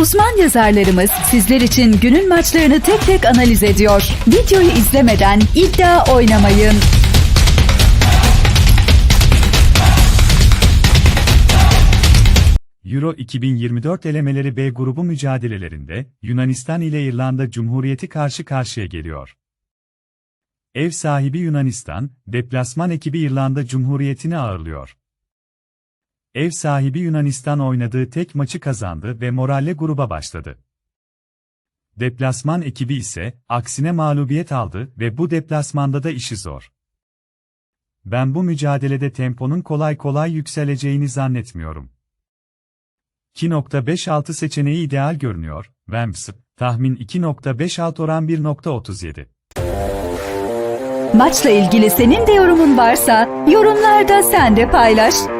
Uzman yazarlarımız sizler için günün maçlarını tek tek analiz ediyor. Videoyu izlemeden iddia oynamayın. Euro 2024 elemeleri B grubu mücadelelerinde Yunanistan ile İrlanda Cumhuriyeti karşı karşıya geliyor. Ev sahibi Yunanistan, deplasman ekibi İrlanda Cumhuriyeti'ni ağırlıyor. Ev sahibi Yunanistan oynadığı tek maçı kazandı ve moralle gruba başladı. Deplasman ekibi ise aksine mağlubiyet aldı ve bu deplasmanda da işi zor. Ben bu mücadelede temponun kolay kolay yükseleceğini zannetmiyorum. 2.56 seçeneği ideal görünüyor. Vamps, tahmin 2.56 oran 1.37. Maçla ilgili senin de yorumun varsa yorumlarda sen de paylaş.